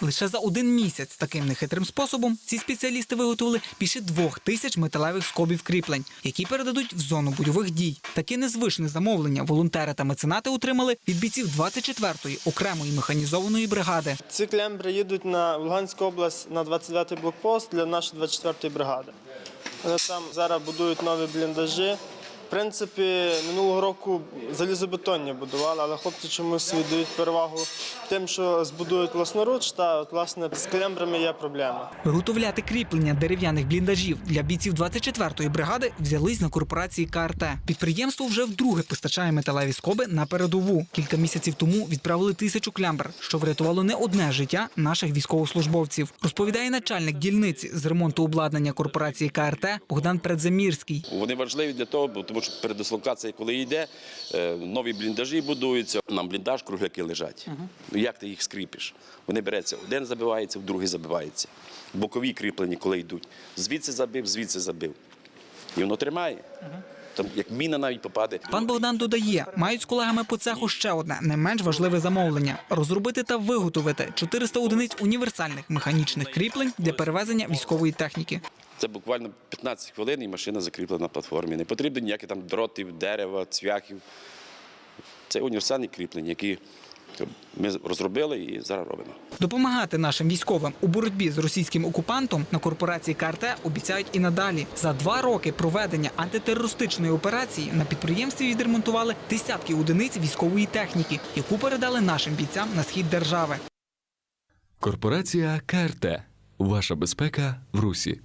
Лише за один місяць таким нехитрим способом ці спеціалісти виготовили більше двох тисяч металевих скобів кріплень, які передадуть в зону бойових дій. Таке незвичне замовлення волонтери та меценати отримали від бійців 24-ї окремої механізованої бригади. Ці клембри їдуть на Луганську область на 29-й блокпост для нашої 24-ї бригади. Вони там зараз будують нові бліндажі. В принципі, минулого року залізобетонні будували, але хлопці чомусь віддають перевагу тим, що збудують власноруч, та от, власне з клембрами є проблема. Виготовляти кріплення дерев'яних бліндажів для бійців 24-ї бригади взялись на корпорації КРТ. Підприємство вже вдруге постачає металеві скоби на передову. Кілька місяців тому відправили тисячу клямбр, що врятувало не одне життя наших військовослужбовців. Розповідає начальник дільниці з ремонту обладнання корпорації КРТ Богдан Предзамірський. Вони важливі для того, бо- тому що передислокація, коли йде, е, нові бліндажі будуються. Нам бліндаж кругляки лежать. Ну як ти їх скріпиш? Вони береться, один забивається, в другий забивається. Бокові кріплені, коли йдуть. Звідси забив, звідси забив. І воно тримає. Там як міна навіть попаде. Пан Богдан додає, мають з колегами по цеху ще одне не менш важливе замовлення: розробити та виготовити 400 одиниць універсальних механічних кріплень для перевезення військової техніки. Це буквально 15 хвилин і машина закріплена на платформі. Не потрібно ніяких там дротів, дерева, цвяхів. Це універсальні кріплення, які ми розробили і зараз робимо. Допомагати нашим військовим у боротьбі з російським окупантом на корпорації КРТ обіцяють і надалі. За два роки проведення антитерористичної операції на підприємстві відремонтували десятки одиниць військової техніки, яку передали нашим бійцям на схід держави. Корпорація КРТ. Ваша безпека в Русі.